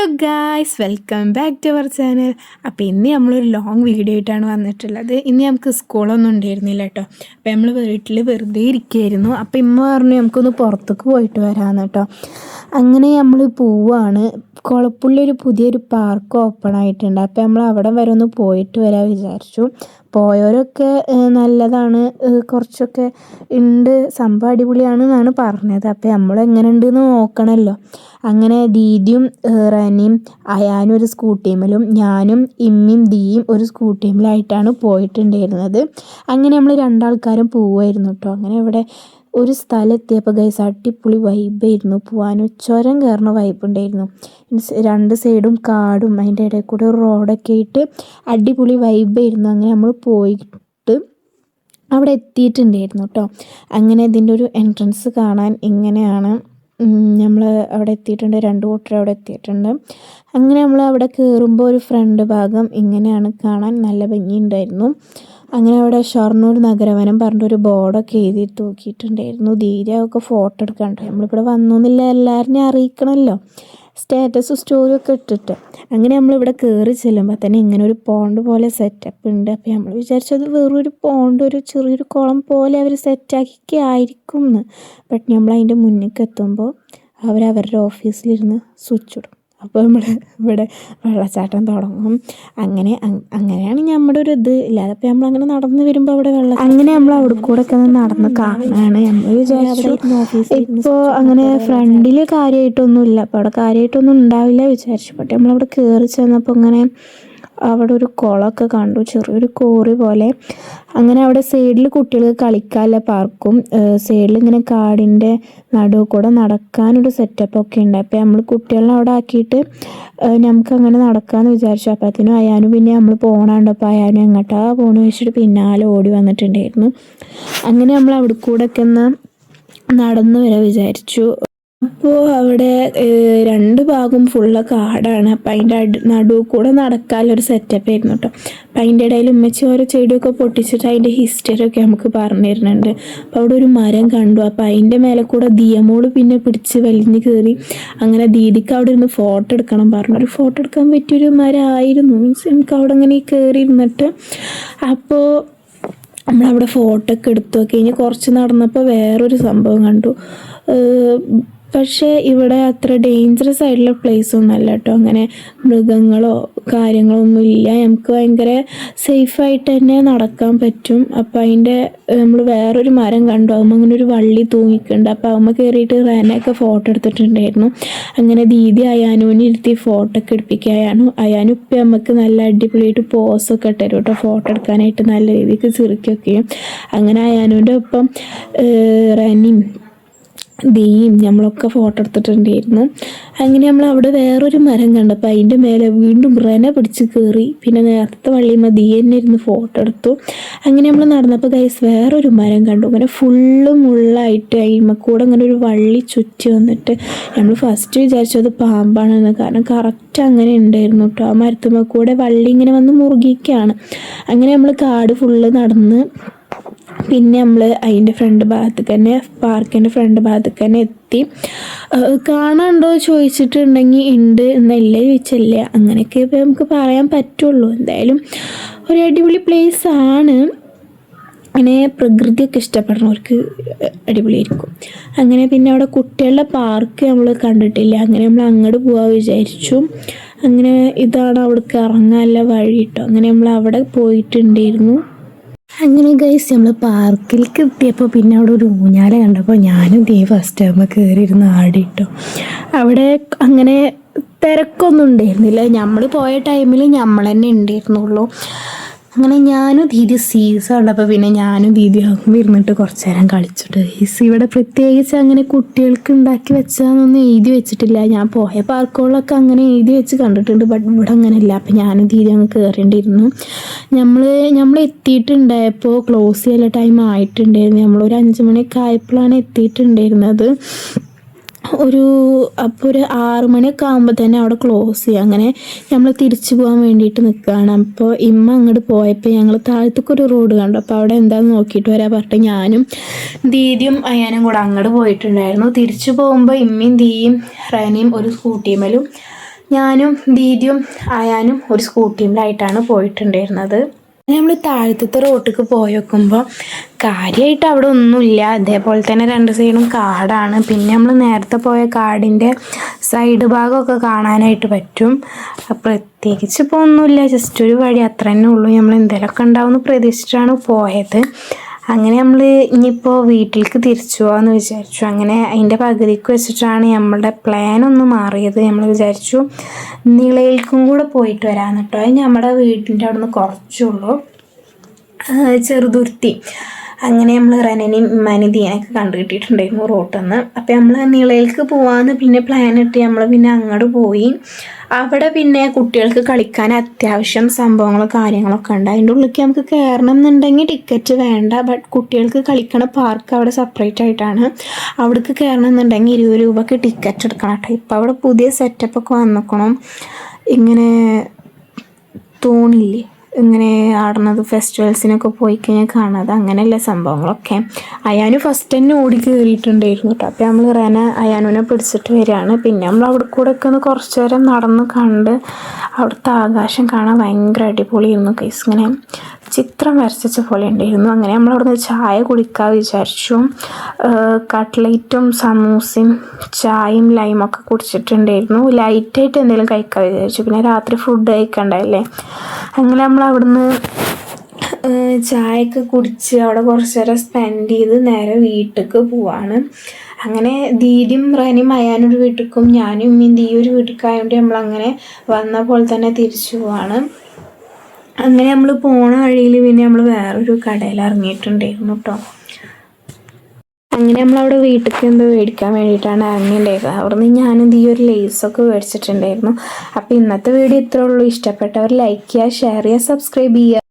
Hello guys welcome back to our channel അപ്പോൾ ഇന്ന് നമ്മളൊരു ലോങ് വീഡിയോ ആയിട്ടാണ് വന്നിട്ടുള്ളത്. ഇന്ന് നമുക്ക് സ്കൂളൊന്നും ഉണ്ടായിരുന്നില്ല കേട്ടോ അപ്പോൾ നമ്മൾ വീട്ടിൽ വെറുതെ ഇരിക്കുകയായിരുന്നു അപ്പോൾ ഇമ്മ പറഞ്ഞു നമുക്കൊന്ന് പുറത്തേക്ക് പോയിട്ട് വരാമെന്ന് കേട്ടോ അങ്ങനെ നമ്മൾ പോവാണ്. കുളപ്പുള്ളി ഒരു പുതിയൊരു പാർക്ക് ഓപ്പൺ ആയിട്ടുണ്ട്. അപ്പോൾ നമ്മൾ അവിടെ വരെ ഒന്ന് പോയിട്ട് വരാൻ വിചാരിച്ചു. പോയവരൊക്കെ നല്ലതാണ്. കുറച്ചൊക്കെ ഉണ്ട് സംഭവം അടിപൊളിയാണ് എന്നാണ് പറഞ്ഞത്. അപ്പോൾ എങ്ങനെ ഉണ്ടെന്ന് നോക്കണമല്ലോ അങ്ങനെ ദീദിയും റനിയും അയാനും ഒരു സ്കൂട്ടിമേലും ഞാനും ഇമ്മിയും ദിയും ഒരു സ്കൂട്ടിമേലായിട്ടാണ് പോയിട്ടുണ്ടായിരുന്നത്. അങ്ങനെ നമ്മൾ രണ്ടാൾക്കാരും പോവുമായിരുന്നു കേട്ടോ അങ്ങനെ ഇവിടെ ഒരു സ്ഥലത്തെ എത്തിയപ്പോൾ ഗൈസ് അടിപൊളി വൈബായിരുന്നു പോകാനും ചുരം കയറുന്ന വൈബ് ഉണ്ടായിരുന്നു. രണ്ട് സൈഡും കാടും അതിന്റെ ഇടയിൽ കൂടെ റോഡൊക്കെ ആയിട്ട് അടിപൊളി വൈബായിരുന്നു അങ്ങനെ നമ്മൾ പോയിട്ട് അവിടെ എത്തിയിട്ടുണ്ടായിരുന്നു കേട്ടോ അങ്ങനെ ഇതിന്റെ ഒരു എൻട്രൻസ് കാണാൻ ഇങ്ങനെയാണ്. നമ്മൾ അവിടെ എത്തിയിട്ടുണ്ട്. രണ്ട് കൂട്ടർ അവിടെ എത്തിയിട്ടുണ്ട്. അങ്ങനെ നമ്മൾ അവിടെ കയറുമ്പോൾ ഒരു ഫ്രണ്ട് ഭാഗം ഇങ്ങനെയാണ് കാണാൻ നല്ല ഭംഗിയുണ്ടായിരുന്നു. അങ്ങനെ അവിടെ ഷൊർണൂർ നഗരവനം പറഞ്ഞിട്ടൊരു ബോർഡൊക്കെ എഴുതി തൂക്കിയിട്ടുണ്ടായിരുന്നു. ധീരയൊക്കെ ഫോട്ടോ എടുക്കാണ്ട് നമ്മളിവിടെ വന്നു എന്നില്ല എല്ലാവരെയും അറിയിക്കണമല്ലോ. സ്റ്റാറ്റസ് സ്റ്റോറി ഒക്കെ ഇട്ടിട്ട്. അങ്ങനെ നമ്മളിവിടെ കയറി ചെല്ലുമ്പോൾ തന്നെ ഇങ്ങനെ ഒരു പോണ്ട് പോലെ സെറ്റപ്പ് ഉണ്ട്. അപ്പോൾ നമ്മൾ വിചാരിച്ചത് വെറൊരു പോണ്ട് ഒരു ചെറിയൊരു കുളം പോലെ അവർ സെറ്റാക്കി ആയിരിക്കും എന്ന് ബട്ട് നമ്മൾ അതിന്റെ മുന്നിലേക്ക് എത്തുമ്പോൾ അവർ അവരുടെ ഓഫീസിലിരുന്ന് സ്വിച്ച് ഇടും. അപ്പോൾ നമ്മൾ ഇവിടെ വെള്ളച്ചാട്ടം തുടങ്ങും. അങ്ങനെ അങ്ങനെയാണ് നമ്മുടെ ഒരു ഇത് ഇല്ലാതെ അപ്പോൾ നമ്മൾ അങ്ങനെ നടന്ന് വരുമ്പോൾ അവിടെ വെള്ളം അങ്ങനെ നമ്മൾ അവിടെ കൂടെ ഒക്കെ നടന്ന് കാണാണ് നമ്മൾ വിചാരിച്ചു ഇപ്പോൾ അങ്ങനെ ഫ്രണ്ടിൽ കാര്യമായിട്ടൊന്നും ഇല്ല അപ്പോൾ അവിടെ കാര്യമായിട്ടൊന്നും ഉണ്ടാവില്ല വിചാരിച്ചു. പക്ഷേ നമ്മളവിടെ കയറി ചെന്നപ്പോൾ ഇങ്ങനെ അവിടെ ഒരു കുളമൊക്കെ കണ്ടു ചെറിയൊരു കോറി പോലെ. അങ്ങനെ അവിടെ സൈഡിൽ കുട്ടികൾക്ക് കളിക്കാനുള്ള പാർക്കും സൈഡിൽ ഇങ്ങനെ കാടിന്റെ നടുവ് കൂടെ നടക്കാനൊരു സെറ്റപ്പൊക്കെ ഉണ്ട്. അപ്പോൾ നമ്മൾ കുട്ടികളെ അവിടെ ആക്കിയിട്ട് നമുക്ക് അങ്ങനെ നടക്കാമെന്ന് വിചാരിച്ചു. അപ്പോഴത്തേനും അയാനും പിന്നെ നമ്മൾ പോകണുണ്ട് അപ്പോൾ അയാനും എങ്ങോട്ടാ പോകണമെന്ന് വെച്ചിട്ട് പിന്നാലെ ഓടി വന്നിട്ടുണ്ടായിരുന്നു. അങ്ങനെ നമ്മൾ അവിടെ കൂടെ ഒക്കെ ഒന്ന് നടന്നു വരാൻ വിചാരിച്ചു. അപ്പോൾ അവിടെ രണ്ട് ഭാഗവും ഫുള്ള് കാടാണ്. അപ്പം അതിന്റെ നടു കൂടെ നടക്കാനുള്ളൊരു സെറ്റപ്പ് ആയിരുന്നു കേട്ടോ അപ്പം അതിന്റെ ഇടയിൽ ഉമ്മച്ചി ഓരോ ചെടിയൊക്കെ പൊട്ടിച്ചിട്ട് അതിന്റെ ഹിസ്റ്ററി ഒക്കെ നമുക്ക് പറഞ്ഞു തരുന്നുണ്ട്. അപ്പോൾ അവിടെ ഒരു മരം കണ്ടു. അപ്പൊ അതിന്റെ മേലെ കൂടെ ദിയമോൾ പിന്നെ പിടിച്ച് വലിഞ്ഞ് കയറി അങ്ങനെ ദീദിക്ക് അവിടെ ഇരുന്ന് ഫോട്ടോ എടുക്കണം പറഞ്ഞു. ഒരു ഫോട്ടോ എടുക്കാൻ പറ്റിയൊരു മരമായിരുന്നു മീൻസ് നമുക്ക് അവിടെ അങ്ങനെ കയറി ഇരുന്നിട്ട് അപ്പോൾ നമ്മളവിടെ ഫോട്ടോ ഒക്കെ എടുത്തു. കഴിഞ്ഞ് കുറച്ച് നടന്നപ്പോൾ വേറൊരു സംഭവം കണ്ടു. പക്ഷേ ഇവിടെ അത്ര ഡേഞ്ചറസ് ആയിട്ടുള്ള പ്ലേസ് ഒന്നും അല്ല കേട്ടോ അങ്ങനെ മൃഗങ്ങളോ കാര്യങ്ങളോ ഒന്നും ഇല്ല. നമുക്ക് ഭയങ്കര സേഫായിട്ട് തന്നെ നടക്കാൻ പറ്റും. അപ്പം അതിന്റെ നമ്മൾ വേറൊരു മരം കണ്ടു. അതുമ്പോൾ അങ്ങനെ ഒരു വള്ളി തൂങ്ങിക്കുന്നുണ്ട് അപ്പോൾ അമ്മ കയറിയിട്ട് റാനൊക്കെ ഫോട്ടോ എടുത്തിട്ടുണ്ടായിരുന്നു. അങ്ങനെ ദീദി അയാനുവിനെ ഇരുത്തി ഫോട്ടോ ഒക്കെ എടുപ്പിക്കുക അയാനു ഇപ്പം നമുക്ക് നല്ല അടിപൊളിയായിട്ട് പോസൊക്കെ ഇട്ടരും കേട്ടോ ഫോട്ടോ എടുക്കാനായിട്ട് നല്ല രീതിക്ക് ചിരിക്കുകയൊക്കെയും അങ്ങനെ അയാനുവിന്റെ ഒപ്പം റനിയും ദീയും നമ്മളൊക്കെ ഫോട്ടോ എടുത്തിട്ടുണ്ടായിരുന്നു. അങ്ങനെ നമ്മൾ അവിടെ വേറൊരു മരം കണ്ടപ്പോൾ അതിന്റെ മേലെ വീണ്ടും റെന പിടിച്ച് കയറി പിന്നെ നേരത്തെ വള്ളിയമ്മ ദീ തന്നെ ഇരുന്ന് ഫോട്ടോ എടുത്തു. അങ്ങനെ നമ്മൾ നടന്നപ്പോൾ ഗൈസ് വേറൊരു മരം കണ്ടു. അങ്ങനെ ഫുള്ള് മുള്ളായിട്ട് അതിന്മ കൂടെ അങ്ങനെ ഒരു വള്ളി ചുറ്റി വന്നിട്ട് നമ്മൾ ഫസ്റ്റ് വിചാരിച്ചത് പാമ്പാണെന്ന്. കാരണം കറക്റ്റ് അങ്ങനെ ഉണ്ടായിരുന്നു കേട്ടോ ആ മരത്തുമ്മ കൂടെ വള്ളി ഇങ്ങനെ വന്ന് മുറുകിയൊക്കെയാണ് അങ്ങനെ നമ്മൾ കാട് ഫുള്ള് നടന്ന് പിന്നെ നമ്മൾ അതിന്റെ ഫ്രണ്ട് ഭാഗത്തേക്ക് തന്നെ പാർക്കിന്റെ ഫ്രണ്ട് ഭാഗത്തേക്ക് തന്നെ എത്തി കാണാനുണ്ടോ ചോദിച്ചിട്ടുണ്ടെങ്കിൽ ഉണ്ട് എന്നല്ല ചോദിച്ചല്ല. അങ്ങനെയൊക്കെ നമുക്ക് പറയാൻ പറ്റുള്ളൂ. എന്തായാലും ഒരു അടിപൊളി പ്ലേസ് ആണ്. അങ്ങനെ പ്രകൃതിയൊക്കെ ഇഷ്ടപ്പെടുന്നവർക്ക് അടിപൊളിയായിരിക്കും. അങ്ങനെ പിന്നെ അവിടെ കുട്ടികളുടെ പാർക്ക് നമ്മൾ കണ്ടിട്ടില്ല. അങ്ങനെ നമ്മൾ അങ്ങോട്ട് പോകാൻ വിചാരിച്ചു. അങ്ങനെ ഇതാണ് അവിടേക്ക് ഇറങ്ങാനുള്ള വഴി കേട്ടോ അങ്ങനെ നമ്മൾ അവിടെ പോയിട്ടുണ്ടായിരുന്നു. അങ്ങനെ ഗൈസ് നമ്മൾ പാർക്കിൽ എത്തിയപ്പോൾ പിന്നെ അവിടെ ഒരു ഊഞ്ഞാല കണ്ടപ്പോൾ ഞാനും ദേ ഫസ്റ്റ് ടൈം കയറിയിരുന്ന് ആടിട്ടോ. അവിടെ അങ്ങനെ തിരക്കൊന്നും ഉണ്ടായിരുന്നില്ല. നമ്മൾ പോയ ടൈമിൽ നമ്മൾ തന്നെ ഉണ്ടായിരുന്നുള്ളൂ. അങ്ങനെ ഞാനും ദീദി സീസ ഉള്ളപ്പോൾ പിന്നെ ഞാനും ദീദി ഇരുന്നിട്ട് കുറച്ച് നേരം കളിച്ചിട്ട് ഈസ് ഇവിടെ പ്രത്യേകിച്ച് അങ്ങനെ കുട്ടികൾക്ക് ഉണ്ടാക്കി വെച്ചാന്നൊന്നും എഴുതി വെച്ചിട്ടില്ല. ഞാൻ പോയ പാർക്കുകളിലൊക്കെ അങ്ങനെ എഴുതി വെച്ച് കണ്ടിട്ടുണ്ട് ബട്ട് ഇവിടെ അങ്ങനെയല്ല. അപ്പം ഞാനും ദീദി അങ്ങ് കയറേണ്ടിയിരുന്നു നമ്മൾ നമ്മൾ എത്തിയിട്ടുണ്ടായപ്പോൾ ക്ലോസ് ചെയ്യാനുള്ള ടൈം ആയിട്ടുണ്ടായിരുന്നു. നമ്മളൊരു അഞ്ച് മണിയൊക്കെ ആയപ്പോഴാണ് എത്തിയിട്ടുണ്ടായിരുന്നത്. ഒരു അപ്പോൾ ഒരു ആറു മണിയൊക്കെ ആകുമ്പോൾ തന്നെ അവിടെ ക്ലോസ് ചെയ്യുക അങ്ങനെ നമ്മൾ തിരിച്ചു പോകാൻ വേണ്ടിയിട്ട് നിൽക്കുകയാണ് അപ്പോൾ ഇമ്മ അങ്ങോട്ട് പോയപ്പോൾ ഞങ്ങൾ താഴത്തേക്ക് ഒരു റോഡ് കണ്ടു. അപ്പോൾ അവിടെ എന്താണെന്ന് നോക്കിയിട്ട് വരാൻ പറഞ്ഞിട്ട് ഞാനും ദീദിയും അയ്യാനും കൂടെ അങ്ങോട്ട് പോയിട്ടുണ്ടായിരുന്നു. തിരിച്ചു പോകുമ്പോൾ ഇമ്മയും ദീയും റേനയും ഒരു സ്കൂട്ടിമേലും ഞാനും ദീദിയും അയാനും ഒരു സ്കൂട്ടിയിലായിട്ടാണ് പോയിട്ടുണ്ടായിരുന്നത്. നമ്മൾ താഴത്തെ റോട്ടിക്ക് പോയി നോക്കുമ്പോൾ കാര്യമായിട്ട് അവിടെ ഒന്നുമില്ല. അതേപോലെ തന്നെ രണ്ട് സൈഡും കാടാണ്. പിന്നെ നമ്മൾ നേരത്തെ പോയ കാടിന്റെ സൈഡ് ഭാഗമൊക്കെ കാണാനായിട്ട് പറ്റും. പ്രത്യേകിച്ച് ഇപ്പോൾ ഒന്നുമില്ല. ജസ്റ്റ് ഒരു വഴി അത്ര തന്നെ ഉള്ളൂ. നമ്മൾ എന്തെങ്കിലുമൊക്കെ ഉണ്ടാവുമെന്ന് പ്രതീക്ഷിച്ചിട്ടാണ് പോയത്. അങ്ങനെ നമ്മൾ ഇനിയിപ്പോൾ വീട്ടിലേക്ക് തിരിച്ചു പോകാമെന്ന് വിചാരിച്ചു. അങ്ങനെ അതിന്റെ പകുതിക്ക് വെച്ചിട്ടാണ് നമ്മളുടെ പ്ലാൻ ഒന്ന് മാറിയത്. നമ്മൾ വിചാരിച്ചു നിളയിൽക്കും കൂടെ പോയിട്ട് വരാമെന്ന് കേട്ടോ നമ്മുടെ വീട്ടിന്റെ അവിടെ നിന്ന് കുറച്ചുള്ളൂ. ചെറുതുരുത്തി. അങ്ങനെ നമ്മൾ റനനെയും മനിതീനൊക്കെ കണ്ടു കിട്ടിയിട്ടുണ്ടായിരുന്നു റോട്ടിൽ നിന്ന് അപ്പം നമ്മൾ നിളയിലേക്ക് പോവാന്ന് പിന്നെ പ്ലാൻ ഇട്ട് നമ്മൾ പിന്നെ അങ്ങോട്ട് പോയി. അവിടെ പിന്നെ കുട്ടികൾക്ക് കളിക്കാൻ അത്യാവശ്യം സംഭവങ്ങളും കാര്യങ്ങളൊക്കെ ഉണ്ട്. അതിന്റെ ഉള്ളിലേക്ക് നമുക്ക് കയറണം എന്നുണ്ടെങ്കിൽ ടിക്കറ്റ് വേണ്ട. ബട്ട് കുട്ടികൾക്ക് കളിക്കണ പാർക്ക് അവിടെ സെപ്പറേറ്റ് ആയിട്ടാണ്. അവിടേക്ക് കയറണം എന്നുണ്ടെങ്കിൽ ഇരുപത് രൂപക്ക് ടിക്കറ്റ് എടുക്കണം കേട്ടോ. ഇപ്പം അവിടെ പുതിയ സെറ്റപ്പൊക്കെ വന്നിക്കണം. ഇങ്ങനെ തോണില്ലേ? ഇങ്ങനെ ആടുന്നത് ഫെസ്റ്റിവൽസിനൊക്കെ പോയി കഴിഞ്ഞാൽ കാണാതെ അങ്ങനെയല്ല സംഭവങ്ങളൊക്കെ. അയാനു ഫസ്റ്റ് തന്നെ ഓടി കയറിയിട്ടുണ്ടായിരുന്നു കേട്ടോ അപ്പോൾ നമ്മൾ റേന അയാനുവിനെ പിടിച്ചിട്ട് വരികയാണ്. പിന്നെ നമ്മൾ അവിടെ കൂടെ ഒക്കെ ഒന്ന് കുറച്ച് നേരം നടന്ന് കണ്ട് അവിടുത്തെ ആകാശം കാണാൻ ഭയങ്കര അടിപൊളിയായിരുന്നു കേസ് ഇങ്ങനെ ചിത്രം വരച്ച പോലെ ഉണ്ടായിരുന്നു അങ്ങനെ നമ്മൾ അവിടുന്ന് ചായ കുടിക്കാൻ വിചാരിച്ചു. കട്ട്ലേറ്റും സമൂസയും ചായയും ലൈമൊക്കെ കുടിച്ചിട്ടുണ്ടായിരുന്നു. ലൈറ്റായിട്ട് എന്തെങ്കിലും കഴിക്കാൻ വിചാരിച്ചു. പിന്നെ രാത്രി ഫുഡ് കഴിക്കണ്ടല്ലേ അങ്ങനെ നമ്മൾ അവിടുന്ന് ചായയൊക്കെ കുടിച്ച് അവിടെ കുറച്ച് നേരം സ്പെൻഡ് ചെയ്ത് നേരെ വീട്ടിലേക്ക് പോവാണ്. അങ്ങനെ ദീദിയും റനിയും അയാനൊരു വീട്ടിലേക്കും ഞാനും ഇന്ത്യ ദീ ഒരു വീട്ടിലേക്കായതുകൊണ്ട് നമ്മളങ്ങനെ വന്ന പോലെ തന്നെ തിരിച്ചു പോവാണ്. അങ്ങനെ നമ്മൾ പോണ വഴിയിൽ പിന്നെ നമ്മൾ വേറൊരു കടയിൽ ഇറങ്ങിയിട്ടുണ്ടായിരുന്നു കേട്ടോ അങ്ങനെ നമ്മളവിടെ വീട്ടിലേക്ക് എന്തോ മേടിക്കാൻ വേണ്ടിയിട്ടാണ് ഇറങ്ങിയിട്ടുണ്ടായിരുന്നത് അവിടുന്ന് ഞാനെന്ത് ഈ ഒരു ലേസൊക്കെ മേടിച്ചിട്ടുണ്ടായിരുന്നു. അപ്പോൾ ഇന്നത്തെ വീഡിയോ ഇത്രേ ഉള്ളൂ. ഇഷ്ടപ്പെട്ടവർ ലൈക്ക് ചെയ്യുക ഷെയർ ചെയ്യുക സബ്സ്ക്രൈബ് ചെയ്യുക.